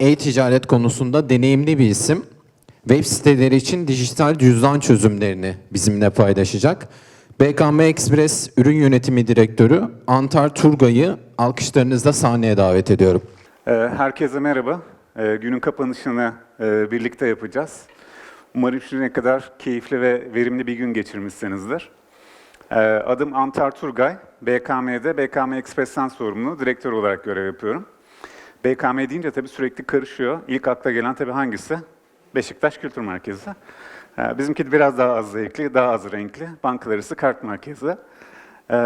E-ticaret konusunda deneyimli bir isim. Web siteleri için dijital cüzdan çözümlerini bizimle paylaşacak. BKM Express Ürün Yönetimi Direktörü Antar Turgay'ı alkışlarınızla sahneye davet ediyorum. Ee, Herkese merhaba. Ee, Günün kapanışını e, birlikte yapacağız. Umarım şimdiye kadar keyifli ve verimli bir gün geçirmişsinizdir. Ee, Adım Antar Turgay. BKM'de BKM Express'ten sorumlu direktör olarak görev yapıyorum. BKM deyince tabii sürekli karışıyor. İlk akla gelen tabii hangisi? Beşiktaş Kültür Merkezi. Ee, Bizimki biraz daha az zevkli, daha az renkli. Bankalar arası kart merkezi. Ee,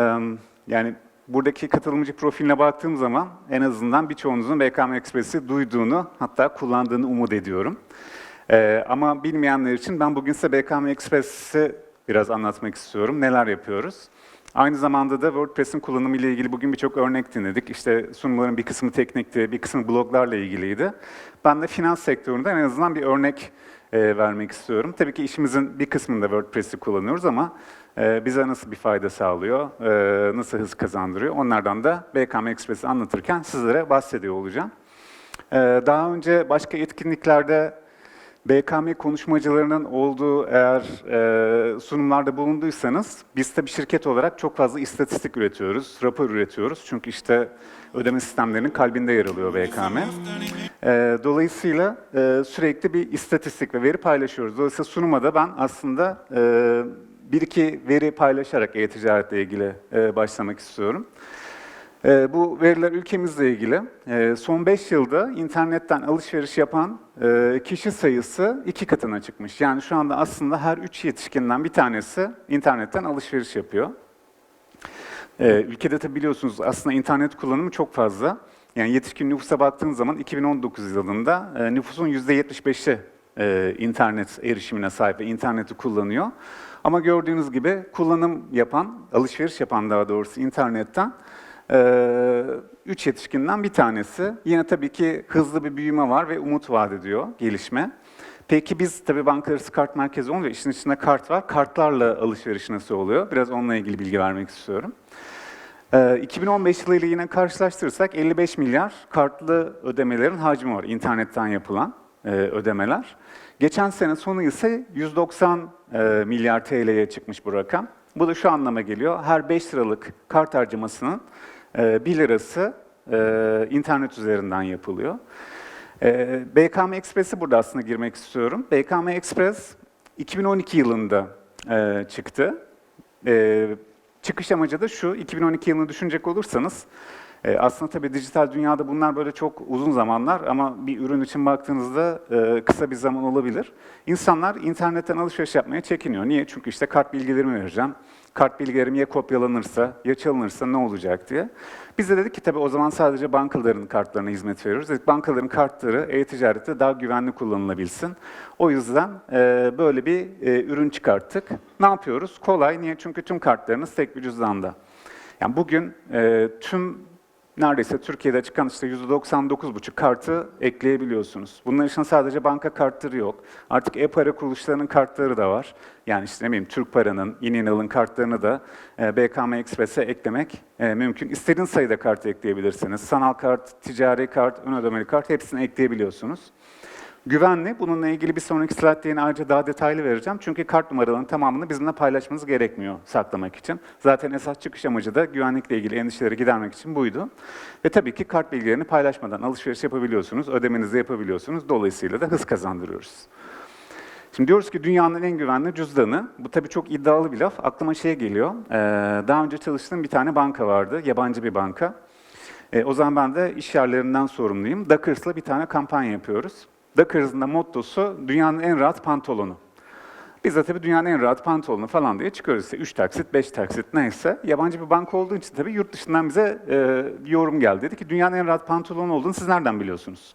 Yani buradaki katılımcı profiline baktığım zaman en azından birçoğunuzun BKM Express'i duyduğunu hatta kullandığını umut ediyorum. Ama bilmeyenler için ben bugün size BKM Express'i biraz anlatmak istiyorum. Neler yapıyoruz? Aynı zamanda da WordPress'in kullanımı ile ilgili bugün birçok örnek dinledik. İşte sunumların bir kısmı teknikti, bir kısmı bloglarla ilgiliydi. Ben de finans sektöründe en azından bir örnek e, vermek istiyorum. Tabii ki işimizin bir kısmında WordPress'i kullanıyoruz ama e, bize nasıl bir fayda sağlıyor, e, nasıl hız kazandırıyor onlardan da BKM Express'i anlatırken sizlere bahsediyor olacağım. E, daha önce başka etkinliklerde BKM konuşmacılarının olduğu eğer e, sunumlarda bulunduysanız biz tabii şirket olarak çok fazla istatistik üretiyoruz, rapor üretiyoruz. Çünkü işte ödeme sistemlerinin kalbinde yer alıyor BKM. E, dolayısıyla e, sürekli bir istatistik ve veri paylaşıyoruz. Dolayısıyla sunuma da ben aslında e, bir iki veri paylaşarak e-ticaretle ilgili e, başlamak istiyorum. Ee, bu veriler ülkemizle ilgili. Ee, son 5 yılda internetten alışveriş yapan e, kişi sayısı iki katına çıkmış. Yani şu anda aslında her 3 yetişkinden bir tanesi internetten alışveriş yapıyor. Ee, ülkede tabi biliyorsunuz aslında internet kullanımı çok fazla. Yani yetişkin nüfusa baktığınız zaman 2019 yılında e, nüfusun %75'i e, internet erişimine sahip ve interneti kullanıyor. Ama gördüğünüz gibi kullanım yapan, alışveriş yapan daha doğrusu internetten üç yetişkinden bir tanesi. Yine tabii ki hızlı bir büyüme var ve umut vaat ediyor gelişme. Peki biz tabii banka arası kart merkezi olunca işin içinde kart var. Kartlarla alışveriş nasıl oluyor? Biraz onunla ilgili bilgi vermek istiyorum. Ee, 2015 yılıyla yine karşılaştırırsak 55 milyar kartlı ödemelerin hacmi var internetten yapılan e, ödemeler. Geçen sene sonu ise 190 e, milyar TL'ye çıkmış bu rakam. Bu da şu anlama geliyor. Her 5 liralık kart harcamasının e, 1 lirası e, internet üzerinden yapılıyor. E, BKM Express'i burada aslında girmek istiyorum. BKM Express 2012 yılında e, çıktı. E, çıkış amacı da şu, 2012 yılını düşünecek olursanız, e, aslında tabii dijital dünyada bunlar böyle çok uzun zamanlar ama bir ürün için baktığınızda kısa bir zaman olabilir. İnsanlar internetten alışveriş yapmaya çekiniyor. Niye? Çünkü işte kart bilgilerimi vereceğim. Kart bilgilerim ya kopyalanırsa, ya çalınırsa ne olacak diye. Biz de dedik ki tabii o zaman sadece bankaların kartlarına hizmet veriyoruz. Dedik bankaların kartları e-ticarette daha güvenli kullanılabilsin. O yüzden e, böyle bir e, ürün çıkarttık. Ne yapıyoruz? Kolay. Niye? Çünkü tüm kartlarınız tek bir cüzdanda. Yani bugün e, tüm neredeyse Türkiye'de çıkan işte %99,5 kartı ekleyebiliyorsunuz. Bunların için sadece banka kartları yok. Artık e-para kuruluşlarının kartları da var. Yani işte ne bileyim Türk Para'nın, İninal'ın kartlarını da e, BKM Express'e eklemek e, mümkün. İstediğiniz sayıda kart ekleyebilirsiniz. Sanal kart, ticari kart, ön ödemeli kart hepsini ekleyebiliyorsunuz. Güvenli. Bununla ilgili bir sonraki slaytta yine ayrıca daha detaylı vereceğim. Çünkü kart numaralarının tamamını bizimle paylaşmanız gerekmiyor saklamak için. Zaten esas çıkış amacı da güvenlikle ilgili endişeleri gidermek için buydu. Ve tabii ki kart bilgilerini paylaşmadan alışveriş yapabiliyorsunuz, ödemenizi yapabiliyorsunuz. Dolayısıyla da hız kazandırıyoruz. Şimdi diyoruz ki dünyanın en güvenli cüzdanı. Bu tabii çok iddialı bir laf. Aklıma şey geliyor. Ee, daha önce çalıştığım bir tane banka vardı, yabancı bir banka. Ee, o zaman ben de iş yerlerinden sorumluyum. Dockers'la bir tane kampanya yapıyoruz. Dockers'ın da mottosu dünyanın en rahat pantolonu. Biz de tabii dünyanın en rahat pantolonu falan diye çıkıyoruz. İşte 3 taksit, 5 taksit neyse. Yabancı bir banka olduğu için tabii yurt dışından bize e, yorum geldi. Dedi ki dünyanın en rahat pantolonu olduğunu siz nereden biliyorsunuz?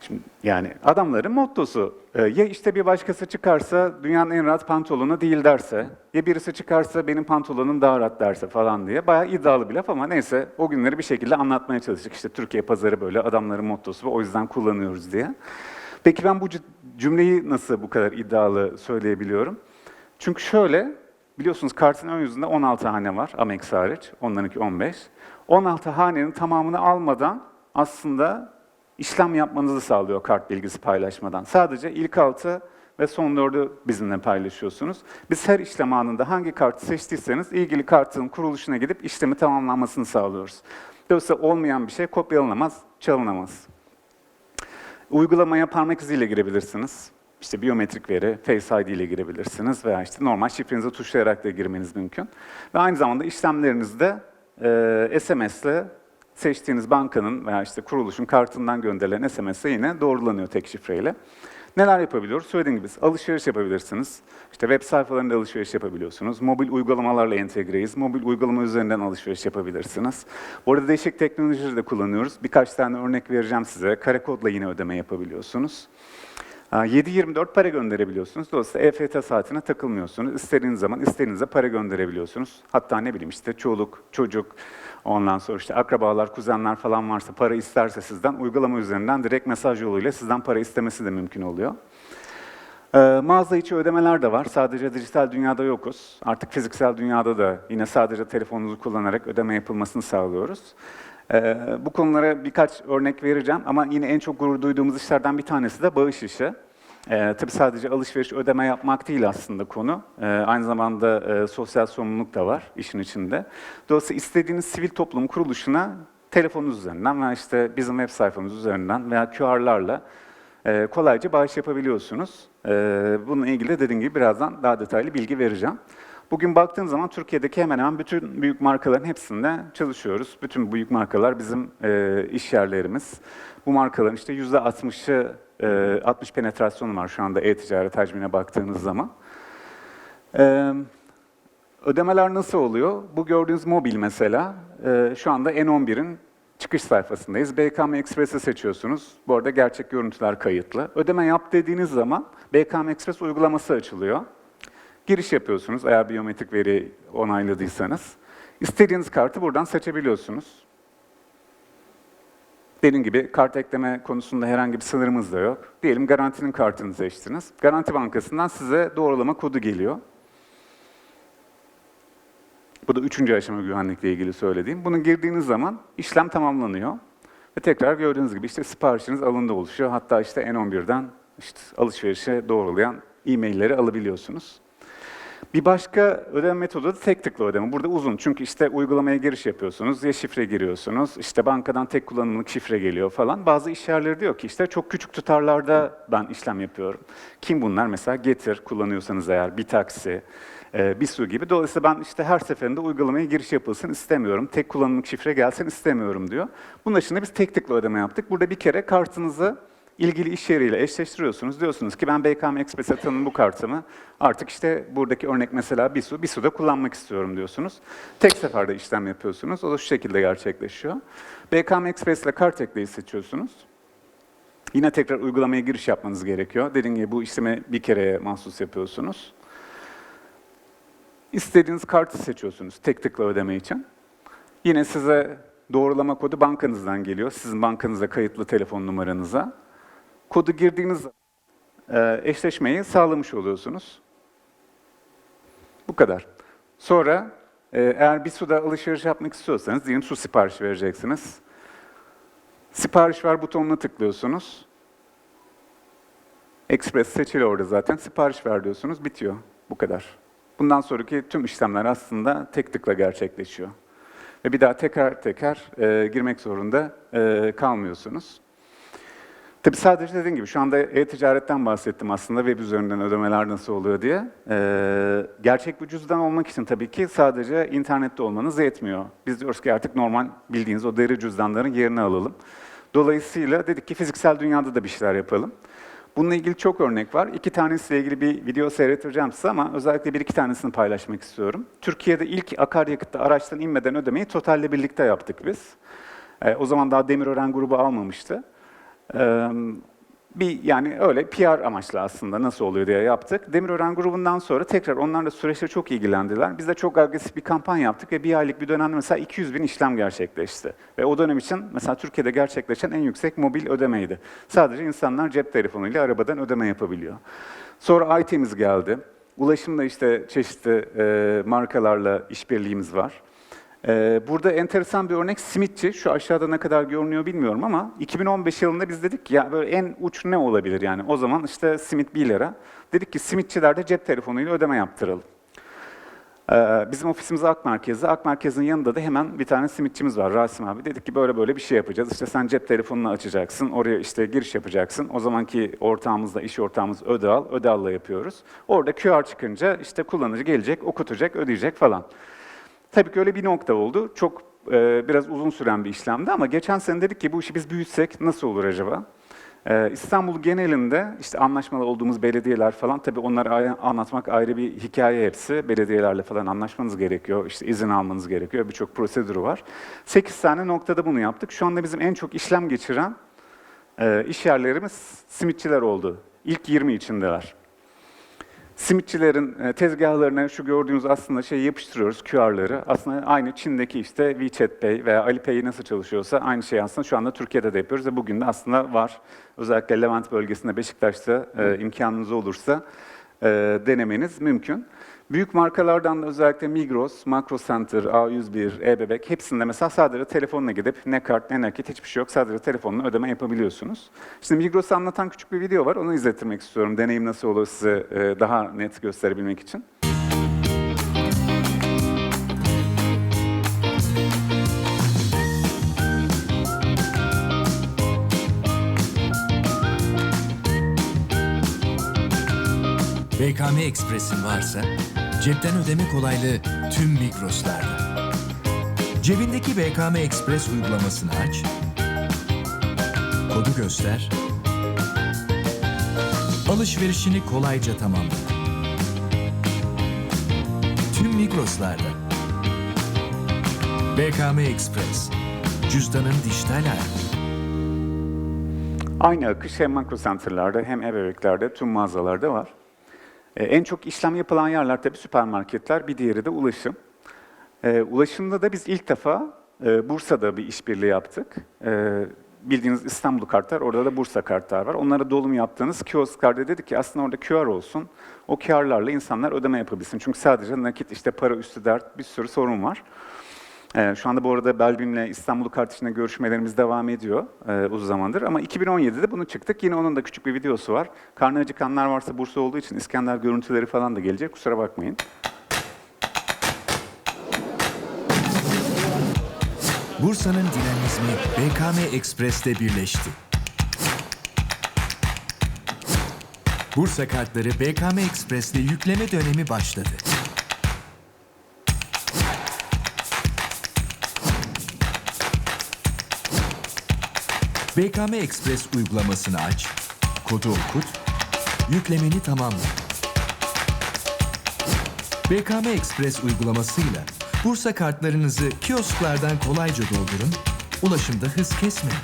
Şimdi yani adamların mottosu e, ya işte bir başkası çıkarsa dünyanın en rahat pantolonu değil derse ya birisi çıkarsa benim pantolonum daha rahat derse falan diye bayağı iddialı bir laf ama neyse o günleri bir şekilde anlatmaya çalıştık. İşte Türkiye pazarı böyle adamların mottosu ve o yüzden kullanıyoruz diye. Peki ben bu cümleyi nasıl bu kadar iddialı söyleyebiliyorum? Çünkü şöyle Biliyorsunuz kartın ön yüzünde 16 hane var Amex hariç. Onlarınki 15. 16 hanenin tamamını almadan aslında işlem yapmanızı sağlıyor kart bilgisi paylaşmadan. Sadece ilk altı ve son dördü bizimle paylaşıyorsunuz. Biz her işlem anında hangi kartı seçtiyseniz ilgili kartın kuruluşuna gidip işlemi tamamlanmasını sağlıyoruz. Dolayısıyla olmayan bir şey kopyalanamaz, çalınamaz. Uygulamaya parmak iziyle girebilirsiniz. İşte biyometrik veri, Face ID ile girebilirsiniz veya işte normal şifrenizi tuşlayarak da girmeniz mümkün. Ve aynı zamanda işlemlerinizde e, SMS ile seçtiğiniz bankanın veya işte kuruluşun kartından gönderilen SMS ile yine doğrulanıyor tek şifreyle. Neler yapabiliyoruz? Söylediğim gibi alışveriş yapabilirsiniz. İşte web sayfalarında alışveriş yapabiliyorsunuz. Mobil uygulamalarla entegreyiz. Mobil uygulama üzerinden alışveriş yapabilirsiniz. Bu arada değişik teknolojileri de kullanıyoruz. Birkaç tane örnek vereceğim size. Kare kodla yine ödeme yapabiliyorsunuz. Aa, 7-24 para gönderebiliyorsunuz. Dolayısıyla EFT saatine takılmıyorsunuz. İstediğiniz zaman istediğinize para gönderebiliyorsunuz. Hatta ne bileyim işte çoluk, çocuk, ondan sonra işte akrabalar, kuzenler falan varsa para isterse sizden uygulama üzerinden direkt mesaj yoluyla sizden para istemesi de mümkün oluyor. Ee, mağaza içi ödemeler de var. Sadece dijital dünyada yokuz. Artık fiziksel dünyada da yine sadece telefonunuzu kullanarak ödeme yapılmasını sağlıyoruz. Ee, bu konulara birkaç örnek vereceğim ama yine en çok gurur duyduğumuz işlerden bir tanesi de bağış işi. Ee, tabii sadece alışveriş ödeme yapmak değil aslında konu. Ee, aynı zamanda e, sosyal sorumluluk da var işin içinde. Dolayısıyla istediğiniz sivil toplum kuruluşuna telefonunuz üzerinden veya işte bizim web sayfamız üzerinden veya QR'larla e, kolayca bağış yapabiliyorsunuz. E, bununla ilgili de dediğim gibi birazdan daha detaylı bilgi vereceğim. Bugün baktığım zaman Türkiye'deki hemen hemen bütün büyük markaların hepsinde çalışıyoruz. Bütün büyük markalar bizim e, iş yerlerimiz. Bu markaların işte yüzde 60'ı, e, 60 penetrasyonu var şu anda e-ticaret hacmine baktığınız zaman. E, ödemeler nasıl oluyor? Bu gördüğünüz mobil mesela, e, şu anda N11'in çıkış sayfasındayız. BKM Express'i seçiyorsunuz. Bu arada gerçek görüntüler kayıtlı. Ödeme yap dediğiniz zaman BKM Express uygulaması açılıyor. Giriş yapıyorsunuz eğer biyometrik veri onayladıysanız. İstediğiniz kartı buradan seçebiliyorsunuz. Dediğim gibi kart ekleme konusunda herhangi bir sınırımız da yok. Diyelim garantinin kartını seçtiniz. Garanti Bankası'ndan size doğrulama kodu geliyor. Bu da üçüncü aşama güvenlikle ilgili söylediğim. Bunu girdiğiniz zaman işlem tamamlanıyor. Ve tekrar gördüğünüz gibi işte siparişiniz alında oluşuyor. Hatta işte N11'den işte alışverişe doğrulayan e-mailleri alabiliyorsunuz. Bir başka ödeme metodu da tek tıklı ödeme. Burada uzun çünkü işte uygulamaya giriş yapıyorsunuz, ya şifre giriyorsunuz, işte bankadan tek kullanımlık şifre geliyor falan. Bazı iş yerleri diyor ki işte çok küçük tutarlarda ben işlem yapıyorum. Kim bunlar? Mesela Getir kullanıyorsanız eğer, bir taksi, bir su gibi. Dolayısıyla ben işte her seferinde uygulamaya giriş yapılsın istemiyorum, tek kullanımlık şifre gelsin istemiyorum diyor. Bunun dışında biz tek tıklı ödeme yaptık. Burada bir kere kartınızı ilgili iş yeriyle eşleştiriyorsunuz. Diyorsunuz ki ben BKM Express'e tanım bu kartımı artık işte buradaki örnek mesela bir su, bir suda kullanmak istiyorum diyorsunuz. Tek seferde işlem yapıyorsunuz. O da şu şekilde gerçekleşiyor. BKM Express ile kart ekleyi seçiyorsunuz. Yine tekrar uygulamaya giriş yapmanız gerekiyor. Dediğim gibi bu işlemi bir kereye mahsus yapıyorsunuz. İstediğiniz kartı seçiyorsunuz tek tıkla ödeme için. Yine size doğrulama kodu bankanızdan geliyor. Sizin bankanıza kayıtlı telefon numaranıza. Kodu girdiğiniz e, eşleşmeyi sağlamış oluyorsunuz. Bu kadar. Sonra e, eğer bir suda alışveriş yapmak istiyorsanız diyelim su siparişi vereceksiniz. Sipariş ver butonuna tıklıyorsunuz. Express seçili orada zaten. Sipariş ver diyorsunuz. Bitiyor. Bu kadar. Bundan sonraki tüm işlemler aslında tek tıkla gerçekleşiyor. Ve bir daha tekrar tekrar e, girmek zorunda e, kalmıyorsunuz. Tabii sadece dediğim gibi şu anda e-ticaretten bahsettim aslında web üzerinden ödemeler nasıl oluyor diye. Ee, gerçek bir cüzdan olmak için tabii ki sadece internette olmanız yetmiyor. Biz diyoruz ki artık normal bildiğiniz o deri cüzdanların yerini alalım. Dolayısıyla dedik ki fiziksel dünyada da bir şeyler yapalım. Bununla ilgili çok örnek var. İki tanesiyle ilgili bir video seyrettireceğim size ama özellikle bir iki tanesini paylaşmak istiyorum. Türkiye'de ilk akaryakıtta araçtan inmeden ödemeyi Total'le birlikte yaptık biz. Ee, o zaman daha Demirören grubu almamıştı. Ee, bir yani öyle PR amaçlı aslında nasıl oluyor diye yaptık. Demirören grubundan sonra tekrar onlarla süreçte çok ilgilendiler. Biz de çok agresif bir kampanya yaptık ve bir aylık bir dönemde mesela 200 bin işlem gerçekleşti. Ve o dönem için mesela Türkiye'de gerçekleşen en yüksek mobil ödemeydi. Sadece insanlar cep telefonuyla arabadan ödeme yapabiliyor. Sonra IT'miz geldi. Ulaşımda işte çeşitli e, markalarla işbirliğimiz var. E, burada enteresan bir örnek simitçi. Şu aşağıda ne kadar görünüyor bilmiyorum ama 2015 yılında biz dedik ki ya böyle en uç ne olabilir yani? O zaman işte simit 1 lira. Dedik ki simitçilerde cep telefonuyla ödeme yaptıralım. Ee, Bizim ofisimiz Ak Merkez'de. Ak Merkez'in yanında da hemen bir tane simitçimiz var Rasim abi. Dedik ki böyle böyle bir şey yapacağız. İşte sen cep telefonunu açacaksın, oraya işte giriş yapacaksın. O zamanki ortağımızla, iş ortağımız Ödal, Ödal'la yapıyoruz. Orada QR çıkınca işte kullanıcı gelecek, okutacak, ödeyecek falan. Tabii ki öyle bir nokta oldu. Çok e, biraz uzun süren bir işlemdi ama geçen sene dedik ki bu işi biz büyütsek nasıl olur acaba? Ee, İstanbul genelinde işte anlaşmalı olduğumuz belediyeler falan tabii onları anlatmak ayrı bir hikaye hepsi. Belediyelerle falan anlaşmanız gerekiyor, işte izin almanız gerekiyor, birçok prosedürü var. 8 tane noktada bunu yaptık. Şu anda bizim en çok işlem geçiren e, iş yerlerimiz simitçiler oldu. İlk 20 içindeler. Simitçilerin e, tezgahlarına şu gördüğünüz aslında şey yapıştırıyoruz QR'ları. Aslında aynı Çin'deki işte WeChat Pay veya Alipay nasıl çalışıyorsa aynı şey aslında şu anda Türkiye'de de yapıyoruz ve bugün de aslında var. Özellikle Levent bölgesinde Beşiktaş'ta e, imkanınız olursa e, denemeniz mümkün. Büyük markalardan da özellikle Migros, Makro Center, A101, E-Bebek hepsinde mesela sadece telefonla gidip ne kart ne nakit hiçbir şey yok. Sadece telefonla ödeme yapabiliyorsunuz. Şimdi Migros'u anlatan küçük bir video var. Onu izlettirmek istiyorum. Deneyim nasıl olur size e, daha net gösterebilmek için. BKM Express'in varsa cepten ödeme kolaylığı tüm Migros'larda. Cebindeki BKM Express uygulamasını aç, kodu göster, alışverişini kolayca tamamla. Tüm Migros'larda. BKM Express, cüzdanın dijital hali. Aynı akış hem makro center'larda hem ebeveklerde, tüm mağazalarda var. Ee, en çok işlem yapılan yerler tabii süpermarketler, bir diğeri de ulaşım. Ee, ulaşımda da biz ilk defa e, Bursa'da bir işbirliği yaptık. Bildiğiniz İstanbul kartlar, orada da Bursa kartlar var. Onlara dolum yaptığınız kiosklarda dedik ki aslında orada QR olsun. O QR'larla insanlar ödeme yapabilsin. Çünkü sadece nakit, işte para üstü dert, bir sürü sorun var. Ee, şu anda bu arada Belbim'le İstanbul kart işinde görüşmelerimiz devam ediyor e, uzun zamandır. Ama 2017'de bunu çıktık. Yine onun da küçük bir videosu var. Karnı acıkanlar varsa Bursa olduğu için İskender görüntüleri falan da gelecek. Kusura bakmayın. Bursa'nın dinamizmi BKM Express'te birleşti. Bursa kartları BKM Express'te yükleme dönemi başladı. BKM Express uygulamasını aç, kodu okut, yüklemeni tamamla. BKM Express uygulamasıyla Bursa kartlarınızı kiosklardan kolayca doldurun, ulaşımda hız kesmeyin.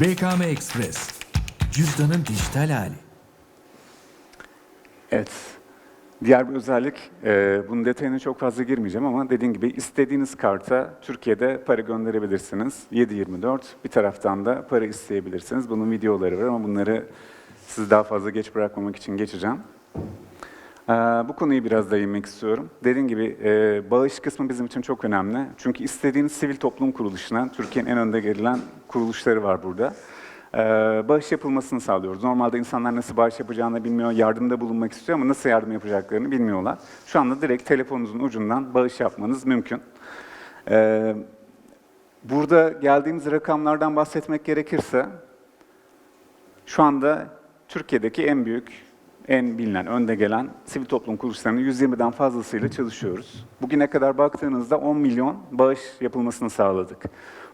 BKM Express, cüzdanın dijital hali. Evet. Diğer bir özellik, e, bunun detayına çok fazla girmeyeceğim ama dediğim gibi istediğiniz karta Türkiye'de para gönderebilirsiniz. 7-24 bir taraftan da para isteyebilirsiniz. Bunun videoları var ama bunları sizi daha fazla geç bırakmamak için geçeceğim. Ee, bu konuyu biraz değinmek istiyorum. Dediğim gibi e, bağış kısmı bizim için çok önemli. Çünkü istediğiniz sivil toplum kuruluşuna, Türkiye'nin en önde gelen kuruluşları var burada. Ee, bağış yapılmasını sağlıyoruz. Normalde insanlar nasıl bağış yapacağını bilmiyor, yardımda bulunmak istiyor ama nasıl yardım yapacaklarını bilmiyorlar. Şu anda direkt telefonunuzun ucundan bağış yapmanız mümkün. Ee, burada geldiğimiz rakamlardan bahsetmek gerekirse, şu anda Türkiye'deki en büyük, en bilinen, önde gelen sivil toplum kuruluşlarının 120'den fazlasıyla çalışıyoruz. Bugüne kadar baktığınızda 10 milyon bağış yapılmasını sağladık.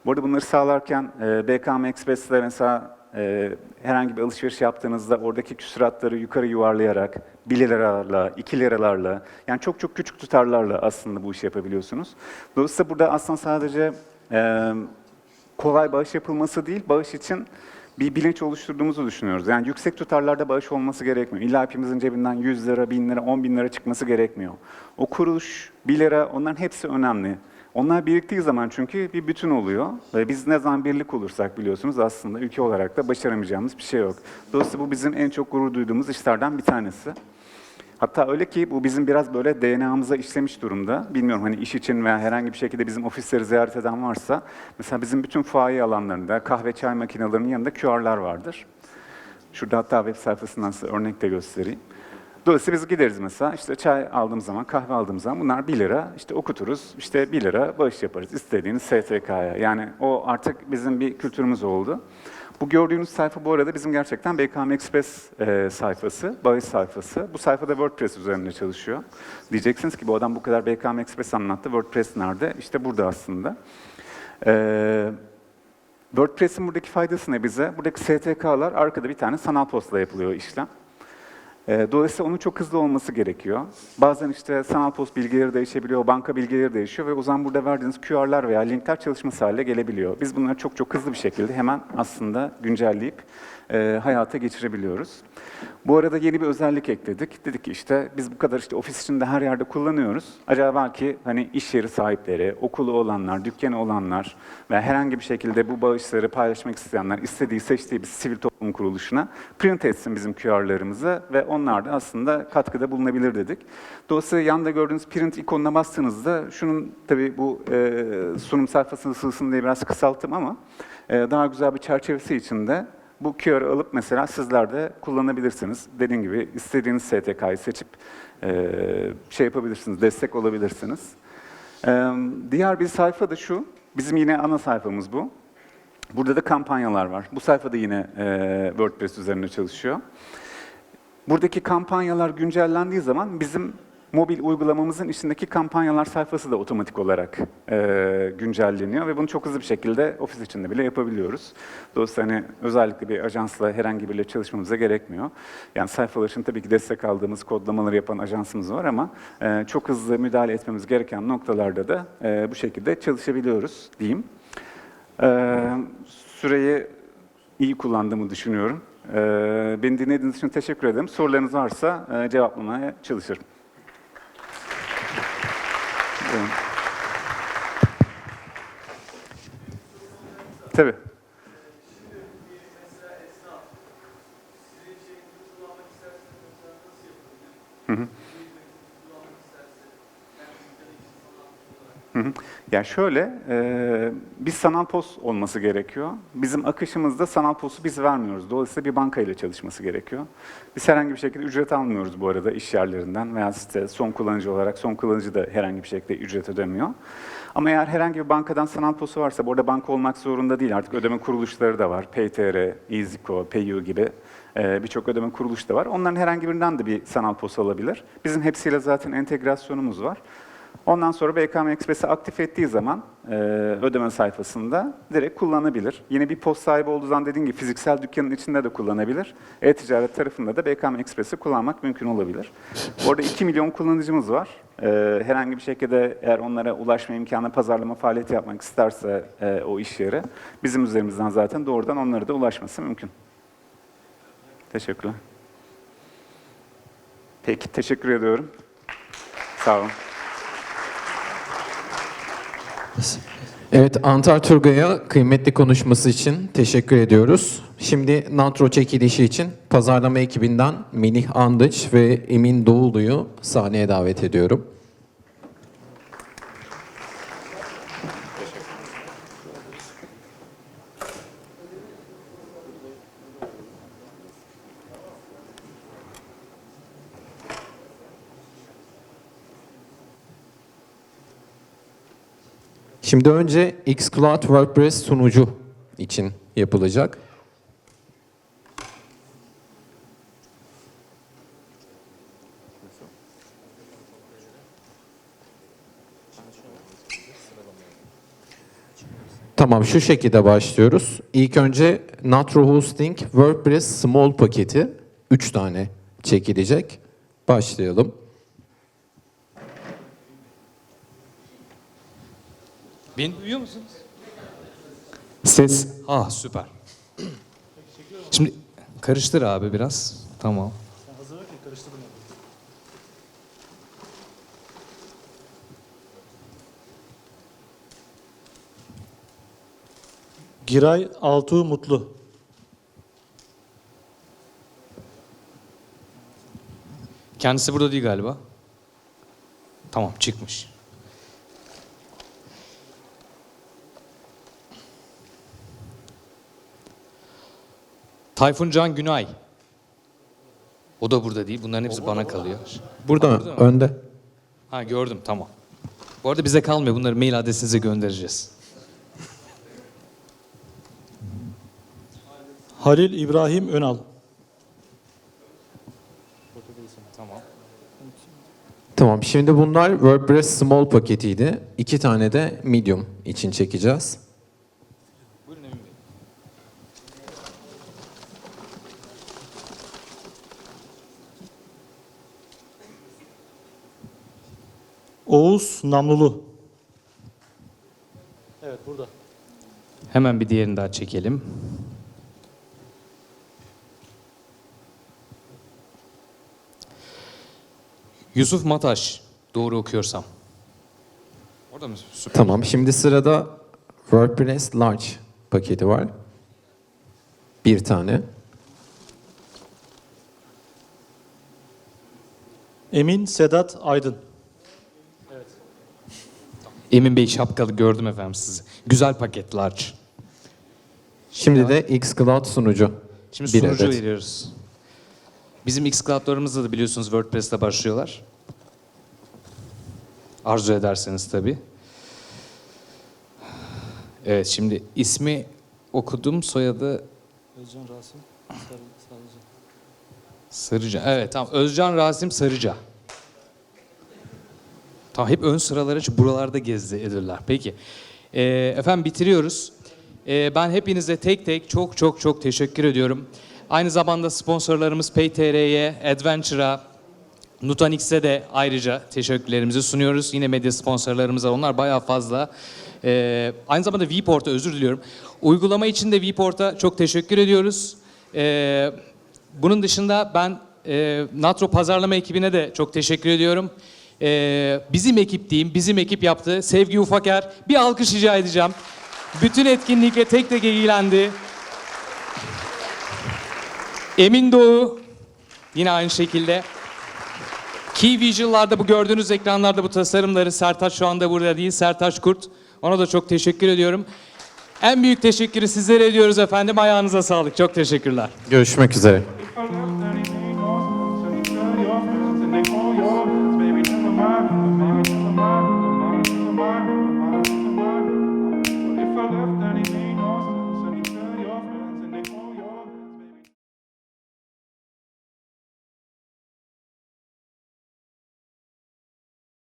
Bu arada bunları sağlarken e, BKM Express'te mesela e, herhangi bir alışveriş yaptığınızda oradaki küsuratları yukarı yuvarlayarak 1 liralarla, 2 liralarla yani çok çok küçük tutarlarla aslında bu işi yapabiliyorsunuz. Dolayısıyla burada aslında sadece e, kolay bağış yapılması değil, bağış için bir bilinç oluşturduğumuzu düşünüyoruz. Yani yüksek tutarlarda bağış olması gerekmiyor. İlla hepimizin cebinden 100 lira, 1000 lira, 10 bin lira çıkması gerekmiyor. O kuruş, 1 lira onların hepsi önemli. Onlar biriktiği zaman çünkü bir bütün oluyor. Ve biz ne zaman birlik olursak biliyorsunuz aslında ülke olarak da başaramayacağımız bir şey yok. Dolayısıyla bu bizim en çok gurur duyduğumuz işlerden bir tanesi. Hatta öyle ki bu bizim biraz böyle DNA'mıza işlemiş durumda. Bilmiyorum hani iş için veya herhangi bir şekilde bizim ofisleri ziyaret eden varsa, mesela bizim bütün fuaye alanlarında kahve çay makinelerinin yanında QR'lar vardır. Şurada hatta web sayfasından size örnek de göstereyim. Dolayısıyla biz gideriz mesela, işte çay aldığım zaman, kahve aldığım zaman bunlar 1 lira, işte okuturuz, işte 1 lira bağış yaparız istediğiniz STK'ya. Yani o artık bizim bir kültürümüz oldu. Bu gördüğünüz sayfa bu arada bizim gerçekten BKM Express e, sayfası, bağış sayfası. Bu sayfada WordPress üzerinde çalışıyor. Diyeceksiniz ki bu adam bu kadar BKM Express anlattı, WordPress nerede? İşte burada aslında. Ee, WordPress'in buradaki faydası ne bize? Buradaki STK'lar arkada bir tane sanal posta yapılıyor işlem. Ee, Dolayısıyla onun çok hızlı olması gerekiyor. Bazen işte sanal post bilgileri değişebiliyor, banka bilgileri değişiyor ve o zaman burada verdiğiniz QR'lar veya linkler çalışması haline gelebiliyor. Biz bunları çok çok hızlı bir şekilde hemen aslında güncelleyip e, hayata geçirebiliyoruz. Bu arada yeni bir özellik ekledik. Dedik ki işte biz bu kadar işte ofis içinde her yerde kullanıyoruz. Acaba belki hani iş yeri sahipleri, okulu olanlar, dükkanı olanlar ve herhangi bir şekilde bu bağışları paylaşmak isteyenler istediği, seçtiği bir sivil toplum kuruluşuna print etsin bizim QR'larımızı ve onlar da aslında katkıda bulunabilir dedik. Dolayısıyla yanda gördüğünüz print ikonuna bastığınızda şunun tabii bu e, sunum sayfasını sığsın diye biraz kısalttım ama e, daha güzel bir çerçevesi içinde bu QR'ı alıp mesela sizler de kullanabilirsiniz. Dediğim gibi istediğiniz STK'yı seçip e, şey yapabilirsiniz, destek olabilirsiniz. E, diğer bir sayfa da şu, bizim yine ana sayfamız bu. Burada da kampanyalar var. Bu sayfada yine e, WordPress üzerine çalışıyor. Buradaki kampanyalar güncellendiği zaman bizim mobil uygulamamızın içindeki kampanyalar sayfası da otomatik olarak e, güncelleniyor ve bunu çok hızlı bir şekilde ofis içinde bile yapabiliyoruz. Dolayısıyla hani özellikle bir ajansla herhangi biriyle çalışmamıza gerekmiyor. Yani sayfalar için tabii ki destek aldığımız kodlamaları yapan ajansımız var ama e, çok hızlı müdahale etmemiz gereken noktalarda da e, bu şekilde çalışabiliyoruz diyeyim. E, süreyi iyi kullandığımı düşünüyorum. E, beni dinlediğiniz için teşekkür ederim. Sorularınız varsa e, cevaplamaya çalışırım. Tabii. Hı hı. Ya şöyle, e, bir sanal pos olması gerekiyor. Bizim akışımızda sanal posu biz vermiyoruz. Dolayısıyla bir banka ile çalışması gerekiyor. Biz herhangi bir şekilde ücret almıyoruz bu arada iş yerlerinden veya site son kullanıcı olarak son kullanıcı da herhangi bir şekilde ücret ödemiyor. Ama eğer herhangi bir bankadan sanal posu varsa, bu arada banka olmak zorunda değil artık ödeme kuruluşları da var. PayTR, EasyCo, PayU gibi e, birçok ödeme kuruluşu da var. Onların herhangi birinden de bir sanal posu alabilir. Bizim hepsiyle zaten entegrasyonumuz var. Ondan sonra BKM Express'i aktif ettiği zaman e, ödeme sayfasında direkt kullanabilir. Yine bir post sahibi olduğu zaman dediğim gibi fiziksel dükkanın içinde de kullanabilir. E-ticaret tarafında da BKM Express'i kullanmak mümkün olabilir. Orada 2 milyon kullanıcımız var. E, herhangi bir şekilde eğer onlara ulaşma imkanı, pazarlama faaliyeti yapmak isterse e, o iş yeri, bizim üzerimizden zaten doğrudan onlara da ulaşması mümkün. Teşekkürler. Peki, teşekkür ediyorum. Sağ olun. Evet, Antar Turgay'a kıymetli konuşması için teşekkür ediyoruz. Şimdi Nantro çekilişi için pazarlama ekibinden Melih Andıç ve Emin Doğulu'yu sahneye davet ediyorum. Şimdi önce xCloud WordPress sunucu için yapılacak. Tamam şu şekilde başlıyoruz. İlk önce Natro Hosting WordPress Small paketi 3 tane çekilecek. Başlayalım. Beni duyuyor musunuz? Ses Ah süper. Karıştır abi biraz. Tamam. Giray Altuğ Mutlu. Kendisi burada değil galiba. Tamam çıkmış. Tayfun Can Günay. O da burada değil. Bunların hepsi bana kalıyor. Burada, burada mı? önde. Ha gördüm tamam. Bu arada bize kalmıyor. Bunları mail adresinize göndereceğiz. Halil İbrahim Önal. Tamam. Tamam şimdi bunlar WordPress Small paketiydi. İki tane de Medium için çekeceğiz. Oğuz Namlulu. Evet burada. Hemen bir diğerini daha çekelim. Yusuf Mataş. Doğru okuyorsam. Orada mı? Süper. Tamam şimdi sırada WordPress Large paketi var. Bir tane. Emin Sedat Aydın. Emin Bey şapkalı gördüm efendim sizi. Güzel paket large. Şimdi de xCloud sunucu. Şimdi Bir sunucu adet. veriyoruz. Bizim Xcloud'larımızda da biliyorsunuz WordPress'te başlıyorlar. Arzu ederseniz tabii. Evet şimdi ismi okudum soyadı Özcan Rasim Sarıcı. Sarıca. Evet tamam Özcan Rasim Sarıca. Tamam hep ön sıralara şu buralarda gezdi edirler. Peki. Ee, efendim bitiriyoruz. Ee, ben hepinize tek tek çok çok çok teşekkür ediyorum. Aynı zamanda sponsorlarımız PayTR'ye, Adventure'a, Nutanix'e de ayrıca teşekkürlerimizi sunuyoruz. Yine medya sponsorlarımız var. Onlar bayağı fazla. Ee, aynı zamanda Vport'a özür diliyorum. Uygulama için de Vport'a çok teşekkür ediyoruz. Ee, bunun dışında ben e, Natro pazarlama ekibine de çok teşekkür ediyorum. Ee, bizim ekip diyeyim, bizim ekip yaptı. Sevgi Ufaker, bir alkış rica edeceğim. Bütün etkinlikle tek tek ilgilendi. Emin Doğu, yine aynı şekilde. Key Visual'larda bu gördüğünüz ekranlarda bu tasarımları Sertaç şu anda burada değil. Sertaç Kurt. Ona da çok teşekkür ediyorum. En büyük teşekkürü sizlere ediyoruz efendim. Ayağınıza sağlık. Çok teşekkürler. Görüşmek üzere.